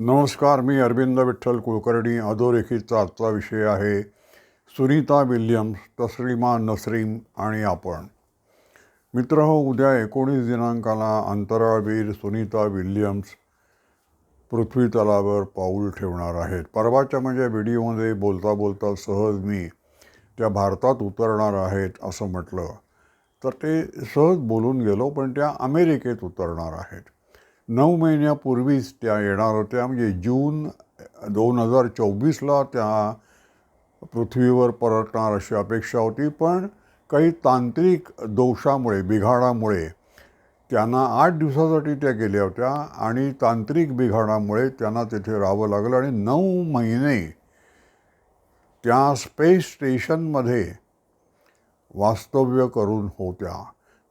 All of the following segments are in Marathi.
नमस्कार मी अरविंद विठ्ठल कुलकर्णी. अधोरेखितचा आजचा विषय आहे सुनीता विल्यम्स तस्लिमा नसरीम आणि आपण. मित्र हो उद्या एकोणीस दिनांकाला अंतराळवीर सुनीता विल्यम्स पृथ्वी तलावर पाऊल ठेवणार आहेत. परवाच्या माझ्या व्हिडिओमध्ये बोलता बोलता सहज मी त्या भारतात उतरणार आहेत असं म्हटलं. तर ते सहज बोलून गेलो पण त्या अमेरिकेत उतरणार आहेत. नऊ महिन्यापूर्वीच त्या येणार होत्या. म्हणजे जून दोन हजार चोवीसला त्या पृथ्वीवर परतणार अशी अपेक्षा होती. पण काही तांत्रिक दोषामुळे बिघाडामुळे त्यांना आठ दिवसासाठी त्या गेल्या होत्या आणि तांत्रिक बिघाडामुळे त्यांना तिथे राहावं लागलं आणि नऊ महिने त्या स्पेस स्टेशनमध्ये वास्तव्य करून होत्या.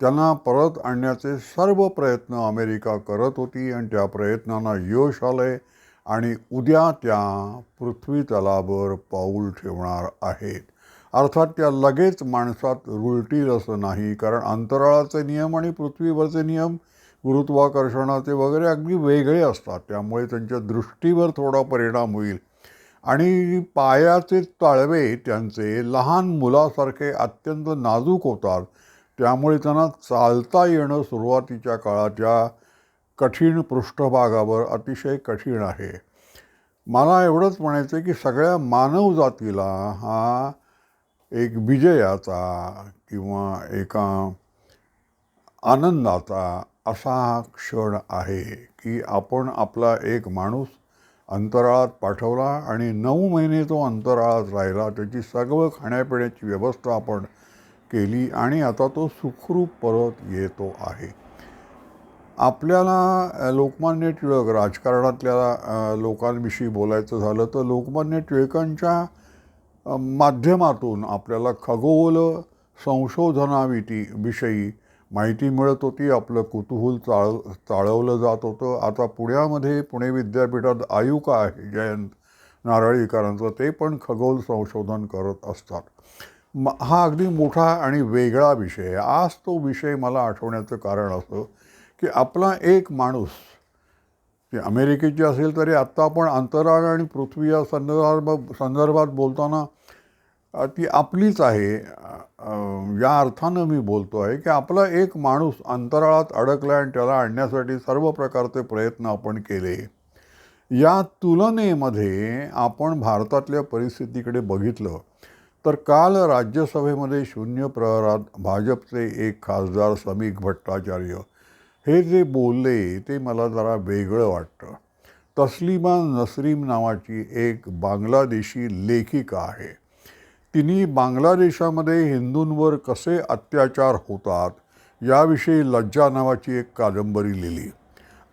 त्यांना परत आणण्याचे सर्व प्रयत्न अमेरिका करत होती आणि त्या प्रयत्नांना यश आलं आहे आणि उद्या त्या पृथ्वी तलावर पाऊल ठेवणार आहेत. अर्थात त्या लगेच माणसात रुळतील असं नाही कारण अंतराळाचे नियम आणि पृथ्वीवरचे नियम गुरुत्वाकर्षणाचे वगैरे अगदी वेगळे असतात. त्यामुळे त्यांच्या दृष्टीवर थोडा परिणाम होईल. आणि पायाचे तळवे त्यांचे लहान मुलासारखे अत्यंत नाजूक होतात. त्यामुळे त्यांना चालता येणं सुरुवातीच्या काळाच्या कठीण पृष्ठभागावर अतिशय कठीण आहे. मला एवढंच म्हणायचं आहे की सगळ्या मानवजातीला हा एक विजयाचा किंवा एका आनंदाचा असा हा क्षण आहे की आपण आपला एक माणूस अंतराळात पाठवला आणि नऊ महिने तो अंतराळात राहिला. त्याची सगळं खाण्यापिण्याची व्यवस्था आपण केली आणि आता तो सुखरूप परत येतो आहे. आपल्याला लोकमान्य टिळक राजकारणातल्या लोकांविषयी बोलायचं झालं तर लोकमान्य टिळकांच्या माध्यमातून आपल्याला खगोल संशोधनाविटी विषयी माहिती मिळत होती. आपलं कुतूहल चाळ चाळवलं जात होतं. आता पुण्यामध्ये पुणे विद्यापीठात आयुका आहे जयंत नारळीकरांचं. ते पण खगोल संशोधन करत असतात. म हा अगदी मोठा आणि वेगळा विषय आहे. आज तो विषय मला आठवण्याचं कारण असं की आपला एक माणूस जे अमेरिकेची असेल तरी आत्ता आपण अंतराळ आणि पृथ्वी या संदर्भात संदर्भात बोलताना ती आपलीच आहे. या अर्थानं मी बोलतो आहे की आपला एक माणूस अंतराळात अडकला आणि त्याला आणण्यासाठी सर्व प्रकारचे प्रयत्न आपण केले. या तुलनेमध्ये आपण भारतातल्या परिस्थितीकडे बघितलं तर काल राज्यसभेमध्ये शून्य प्रहरात भाजपचे एक खासदार समीक भट्टाचार्य. हे जे बोलले ते मला जरा वेगळं वाटतं. तस्लिमा नसरीम नावाची एक बांगलादेशी लेखिका आहे. तिने बांगलादेशामध्ये हिंदूंवर कसे अत्याचार होतात याविषयी लज्जा नावाची एक कादंबरी लिहिली.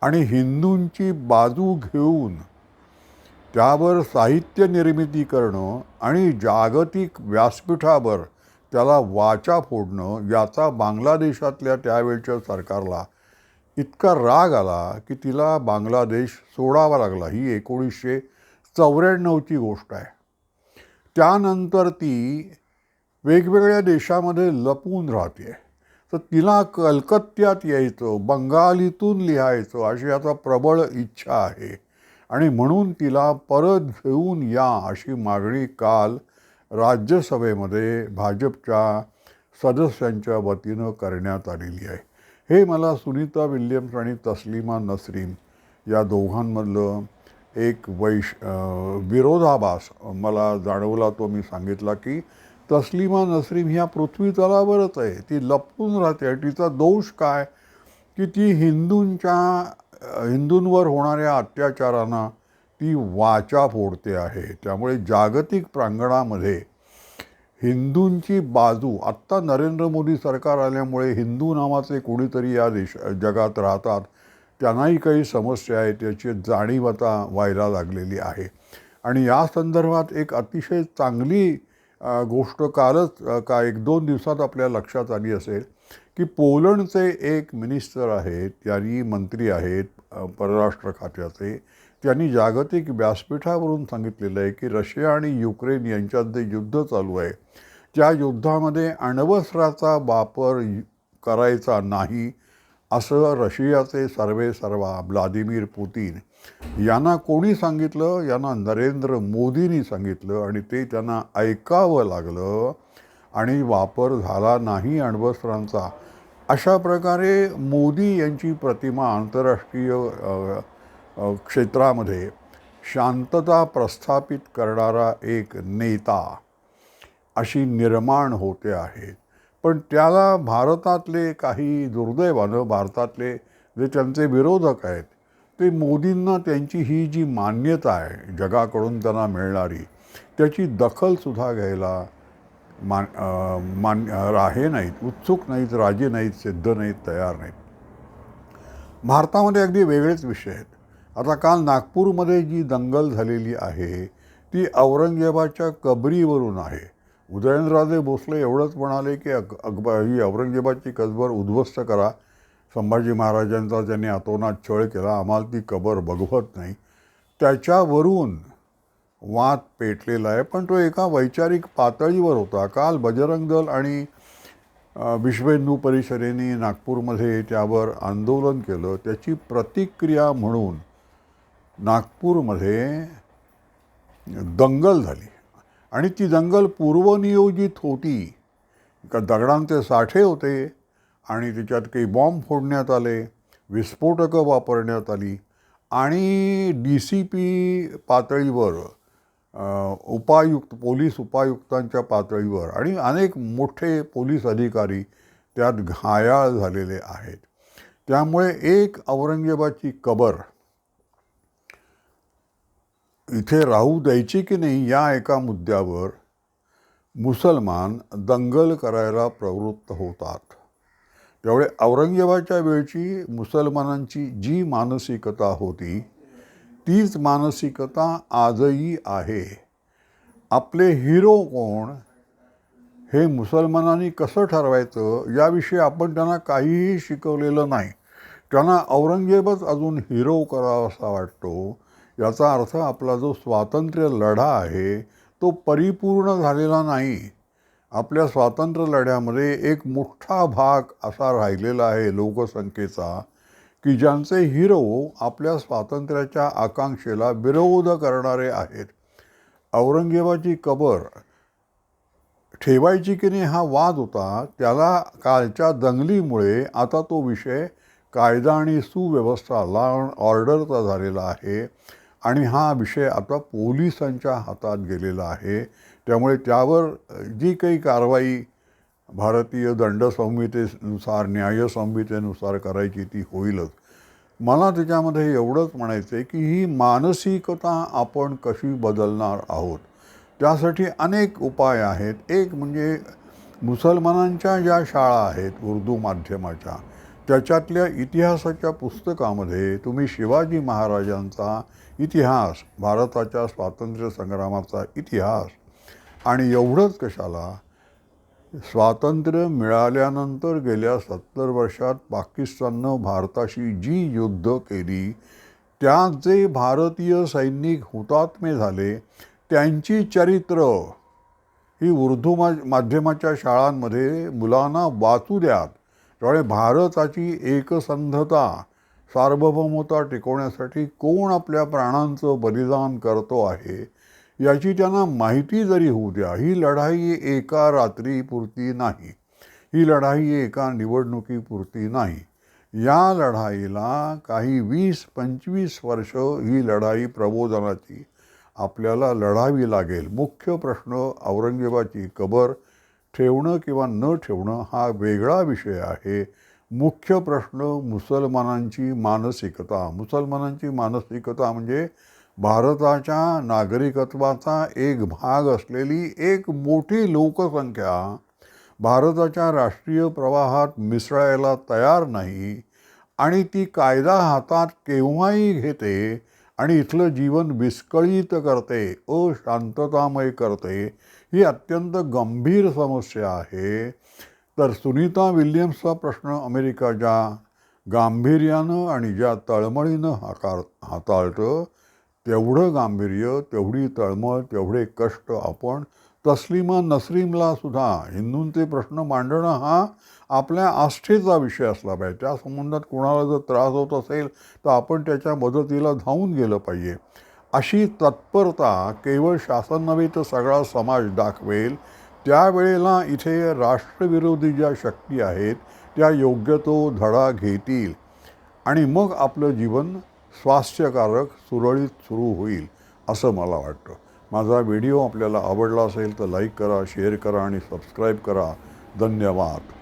आणि हिंदूंची बाजू घेऊन त्यावर साहित्य निर्मिती करणं आणि जागतिक व्यासपीठावर त्याला वाचा फोडणं याचा बांगलादेशातल्या त्यावेळच्या सरकारला इतका राग आला की तिला बांगलादेश सोडावा लागला. ही एकोणीसशे चौऱ्याण्णवची गोष्ट आहे. त्यानंतर ती वेगवेगळ्या देशामध्ये लपून राहते. तर तिला कलकत्त्यात यायचं बंगालीतून लिहायचं अशी आता प्रबळ इच्छा आहे. आणि म्हणून तिला परत घेऊन या अशी मागणी काल राज्यसभेमध्ये भाजपच्या सदस्यांच्या वतीनं करण्यात आलेली आहे. हे मला सुनीता विल्यम्स आणि तस्लिमा नसरीन या दोघांमधलं एक वैश विरोधाभास मला जाणवला तो मी सांगितला की तस्लिमा नसरीन ह्या पृथ्वी तलावरच आहे. ती लपवून राहते. तिचा दोष काय? की ती हिंदूंच्या हिंदूंवर होणाऱ्या अत्याचारांना ती वाचा फोडते आहे. त्यामुळे जागतिक प्रांगणामध्ये हिंदूंची बाजू आत्ता नरेंद्र मोदी सरकार आल्यामुळे हिंदू नावाचे कोणीतरी या देश जगात राहतात. त्यांनाही काही समस्या आहेत त्याची जाणीव आता व्हायला लागलेली आहे. आणि या संदर्भात एक अतिशय चांगली गोष्ट कालच का एक दोन दिवसात आपल्या लक्षात आली असेल. की पोलंडचे एक मिनिस्टर आहेत त्यांनी मंत्री आहेत परराष्ट्र खात्याचे त्यांनी जागतिक व्यासपीठावरून सांगितलेलं आहे की रशिया आणि युक्रेन यांच्यात जे युद्ध चालू आहे. त्या युद्धामध्ये अण्वस्त्राचा वापर करायचा नाही असं रशियाचे सर्वे सर्वा व्लादिमीर पुतीन यांना कोणी सांगितलं? यांना नरेंद्र मोदींनी सांगितलं आणि ते त्यांना ऐकावं लागलं. आणि वापर झाला नाही अण्वस्त्रांचा अशा प्रकारे मोदी यांची प्रतिमा आंतरराष्ट्रीय क्षेत्रामध्ये शांतता प्रस्थापित करणारा एक नेता अशी निर्माण होते आहेत पण त्याला भारतातले काही दुर्दैवानं भारतातले जे त्यांचे विरोधक आहेत ते मोदींना त्यांची ही जी मान्यता आहे जगाकडून त्यांना मिळणारी त्याची दखलसुद्धा घ्यायला मान मान राहे नाहीत उत्सुक नाहीत राजे नाहीत सिद्ध नाहीत तयार नाहीत. भारतामध्ये अगदी वेगळेच विषय आहेत. आता काल नागपूरमध्ये जी दंगल झालेली आहे ती औरंगजेबाच्या कबरीवरून आहे. उदयनराजे भोसले एवढंच म्हणाले की अक अकबर ही औरंगजेबाची कसबर उद्ध्वस्त करा. संभाजी महाराजांचा त्यांनी अतोनात छळ केला. आम्हाला ती कबर बघवत नाही. त्याच्यावरून वाद पेटलेला आहे पण तो एका वैचारिक पातळीवर होता. काल बजरंग दल आणि विश्वहिंदू परिषदेने नागपूरमध्ये त्यावर आंदोलन केलं. त्याची प्रतिक्रिया म्हणून नागपूरमध्ये दंगल झाली. आणि ती दंगल पूर्वनियोजित होती. का दगडांचे साठे होते आणि त्याच्यात काही बॉम्ब फोडण्यात आले विस्फोटकं वापरण्यात आली आणि डी सी पी पातळीवर उपायुक्त पोलीस उपायुक्तांच्या पातळीवर आणि अनेक मोठे पोलीस अधिकारी त्यात घायाळ झालेले आहेत. त्यामुळे एक औरंगजेबाची कबर इथे राहू द्यायची की नाही या एका मुद्द्यावर मुसलमान दंगल करायला प्रवृत्त होतात. त्यामुळे औरंगजेबाच्या वेळची मुसलमानांची जी मानसिकता होती तीच मानसिकता आजही आहे. आपले हिरो कोण? हे मुसलमानांनी कसं ठरवायचं? याविषयी आपण त्यांना काहीही शिकवलेलं नाही. त्यांना औरंगजेबच अजून हिरो करावासा वाटतो. याचा अर्थ आपला जो स्वातंत्र्य लढा आहे तो परिपूर्ण झालेला नाही. आपल्या स्वातंत्र्य लढ्यामध्ये एक मोठा भाग असा राहिलेला आहे लोकसंख्येचा. की ज्यांचे हिरो आपल्या स्वातंत्र्याच्या आकांक्षेला विरोध करणारे आहेत. औरंगजेबाची कबर ठेवायची की नाही हा वाद होता त्याला कालच्या दंगलीमुळे आता तो विषय कायदा आणि सुव्यवस्था लॉ ऑर्डरचा झालेला आहे आणि हा विषय आता पोलिसांच्या हातात गेलेला आहे. त्यामुळे त्यावर जी काही कारवाई भारतीय दंडसंहितेनुसार न्यायसंहितेनुसार करायची ती होईलच. मला त्याच्यामध्ये एवढंच म्हणायचं आहे की ही मानसिकता आपण कशी बदलणार आहोत? त्यासाठी अनेक उपाय आहेत. एक म्हणजे मुसलमानांच्या ज्या शाळा आहेत उर्दू माध्यमाच्या त्याच्यातल्या इतिहासाच्या पुस्तकामध्ये तुम्ही शिवाजी महाराजांचा इतिहास भारताच्या स्वातंत्र्य संग्रामाचा इतिहास आणि एवढंच कशाला स्वातंत्र्य मिळाल्यानंतर गेल्या सत्तर वर्षात पाकिस्ताननं भारताशी जी युद्ध केली त्यात जे भारतीय सैनिक हुतात्मे झाले त्यांची चरित्र ही उर्दू मा माध्यमाच्या शाळांमध्ये मुलांना वाचू द्यात. त्यामुळे भारताची एकसंधता सार्वभौमता टिकवण्यासाठी कोण आपल्या प्राणांचं बलिदान करतो आहे याची त्यांना माहिती जरी होऊ द्या ही लढाई एका रात्रीपुरती नाही. ही लढाई एका निवडणुकीपुरती नाही. या लढाईला काही वीस पंचवीस वर्ष ही लढाई प्रबोधनाची आपल्याला लढावी लागेल. मुख्य प्रश्न औरंगजेबाची कबर ठेवणं किंवा न ठेवणं हा वेगळा विषय आहे. मुख्य प्रश्न मुसलमानांची मानसिकता. मुसलमानांची मानसिकता म्हणजे भारताच्या नागरिकत्वाचा एक भाग असलेली एक मोठी लोकसंख्या भारताच्या राष्ट्रीय प्रवाहात मिसळायला तयार नाही आणि ती कायदा हातात केव्हाही घेते आणि इथलं जीवन विस्कळीत करते अशांततामय करते ही अत्यंत गंभीर समस्या आहे. तर सुनीता विल्यम्सचा प्रश्न अमेरिका ज्या गांभीर्यानं आणि ज्या तळमळीनं हाकार हाताळतं तेवढं गांभीर्य तेवढी तळमळ तेवढे कष्ट आपण तस्लिमा नसरीमला सुद्धा हिंदूंचे प्रश्न मांडणं हा आपल्या आस्थेचा विषय असला पाहिजे. त्या संबंधात कोणाला जर त्रास होत असेल तर आपण त्याच्या मदतीला धावून गेलं पाहिजे. अशी तत्परता केवळ शासन नव्हे तर सगळा समाज दाखवेल. त्यावेळेला इथे राष्ट्रविरोधी ज्या शक्ती आहेत त्या योग्य तो धडा घेतील. आणि मग आपलं जीवन स्वास्थ्यकारक सुरळीत सुरू होईल असं मला वाटतं. माझा व्हिडिओ आपल्याला आवडला असेल तर लाईक करा शेअर करा आणि सबस्क्राईब करा. धन्यवाद.